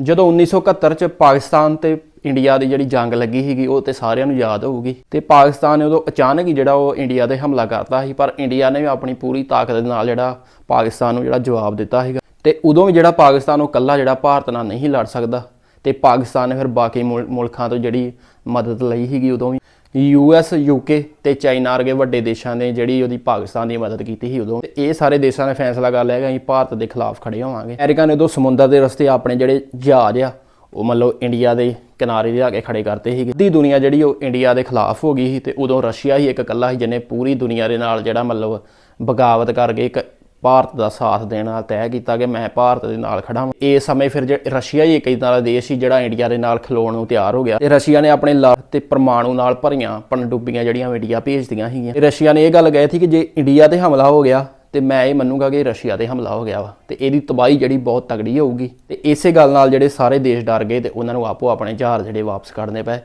ਜਦੋਂ 1971 ਚ ਪਾਕਿਸਤਾਨ ਤੇ ਇੰਡੀਆ ਦੀ ਜਿਹੜੀ ਜੰਗ ਲੱਗੀ ਸੀਗੀ, ਉਹ ਤੇ ਸਾਰਿਆਂ ਨੂੰ ਯਾਦ ਹੋਊਗੀ। ਤੇ ਪਾਕਿਸਤਾਨ ਨੇ ਉਦੋਂ ਅਚਾਨਕ ਹੀ ਜਿਹੜਾ ਉਹ ਇੰਡੀਆ ਤੇ ਹਮਲਾ ਕਰਤਾ ਸੀ, ਪਰ ਇੰਡੀਆ ਨੇ ਵੀ ਆਪਣੀ ਪੂਰੀ ਤਾਕਤ ਦੇ ਨਾਲ ਜਿਹੜਾ ਪਾਕਿਸਤਾਨ ਨੂੰ ਜਿਹੜਾ ਜਵਾਬ ਦਿੱਤਾ ਸੀਗਾ। ਤੇ ਉਦੋਂ ਵੀ ਜਿਹੜਾ ਪਾਕਿਸਤਾਨ, ਉਹ ਇਕੱਲਾ ਜਿਹੜਾ ਭਾਰਤ ਨਾਲ ਨਹੀਂ ਲੜ ਸਕਦਾ। ਤੇ ਪਾਕਿਸਤਾਨ ਨੇ ਫਿਰ ਬਾਕੀ ਮੁਲ- ਮੁਲਕਾਂ ਤੋਂ ਜਿਹੜੀ ਮਦਦ ਲਈ ਸੀਗੀ ਉਦੋਂ ਵੀ। ਯੂਐਸ ਯੂਕੇ ਤੇ ਚਾਈਨਾ ਵਰਗੇ ਵੱਡੇ ਦੇਸ਼ਾਂ ਨੇ ਜਿਹੜੀ ਉਹਦੀ ਪਾਕਿਸਤਾਨ ਦੀ ਮਦਦ ਕੀਤੀ ਸੀ ਉਦੋਂ। ਤੇ ਇਹ ਸਾਰੇ ਦੇਸ਼ਾਂ ਨੇ ਫੈਸਲਾ ਕਰ ਲਿਆ ਕਿ ਅਸੀਂ ਭਾਰਤ ਦੇ ਖਿਲਾਫ ਖੜੇ ਹੋਵਾਂਗੇ। ਅਮਰੀਕਾ ਨੇ ਉਦੋਂ ਸਮੁੰਦਰ ਦੇ ਰਸਤੇ ਆਪਣੇ ਜਿਹੜੇ ਜਹਾਜ਼ ਆ, ਉਹ ਮਤਲਬ ਇੰਡੀਆ ਦੇ ਕਿਨਾਰੇ ਲਿਆ ਕੇ ਖੜੇ ਕਰਤੇ ਸੀਗੇ। ਦੀ ਦੁਨੀਆ ਜਿਹੜੀ ਉਹ ਇੰਡੀਆ ਦੇ ਖਿਲਾਫ ਹੋ ਗਈ ਸੀ ਤੇ ਉਦੋਂ ਰਸ਼ੀਆ ਹੀ ਇੱਕ ਇਕੱਲਾ ਸੀ, ਜਿਹਨੇ ਪੂਰੀ ਦੁਨੀਆ ਦੇ ਨਾਲ ਜਿਹੜਾ ਮਤਲਬ ਬਗਾਵਤ ਕਰਕੇ ਇੱਕ ਭਾਰਤ ਦਾ ਸਾਥ ਦੇਣ ਨਾਲ ਤੈਅ ਕੀਤਾ ਕਿ ਮੈਂ ਭਾਰਤ ਦੇ ਨਾਲ ਖੜਾ ਹਾਂ ਇਸ ਸਮੇਂ ਫਿਰ ਜੇ ਰਸ਼ੀਆ ਹੀ ਇੱਕ ਇਦਾਂ ਦਾ ਦੇਸ਼ ਸੀ ਜਿਹੜਾ ਇੰਡੀਆ ਦੇ ਨਾਲ ਖਲੋਣ ਨੂੰ ਤਿਆਰ ਹੋ ਗਿਆ। ਤੇ ਰਸ਼ੀਆ ਨੇ ਆਪਣੇ ਲਾਭ ਤੇ ਪਰਮਾਣੂ ਨਾਲ ਭਰੀਆਂ ਪਣਡੁੱਬੀਆਂ ਜਿਹੜੀਆਂ ਇੰਡੀਆ ਭੇਜਦੀਆਂ ਸੀਗੀਆਂ। ਰਸ਼ੀਆ ਨੇ ਇਹ ਗੱਲ ਕਹੀ ਸੀ ਕਿ ਜੇ ਇੰਡੀਆ ਤੇ ਹਮਲਾ ਹੋ ਗਿਆ, ਤੇ ਮੈਂ ਇਹ ਮੰਨੂਗਾ ਕਿ ਰਸ਼ੀਆ ਤੇ ਹਮਲਾ ਹੋ ਗਿਆ ਵਾ। ਤੇ ਇਹਦੀ ਤਬਾਹੀ ਜਿਹੜੀ ਬਹੁਤ ਤਗੜੀ ਹੋਊਗੀ। ਤੇ ਇਸੇ ਗੱਲ ਨਾਲ ਜਿਹੜੇ ਸਾਰੇ ਦੇਸ਼ ਡਰ ਗਏ ਤੇ ਉਹਨਾਂ ਨੂੰ ਆਪੋ ਆਪਣੇ ਜਹਾਜ਼ ਜਿਹੜੇ ਵਾਪਸ ਕੱਢਨੇ ਪਏ।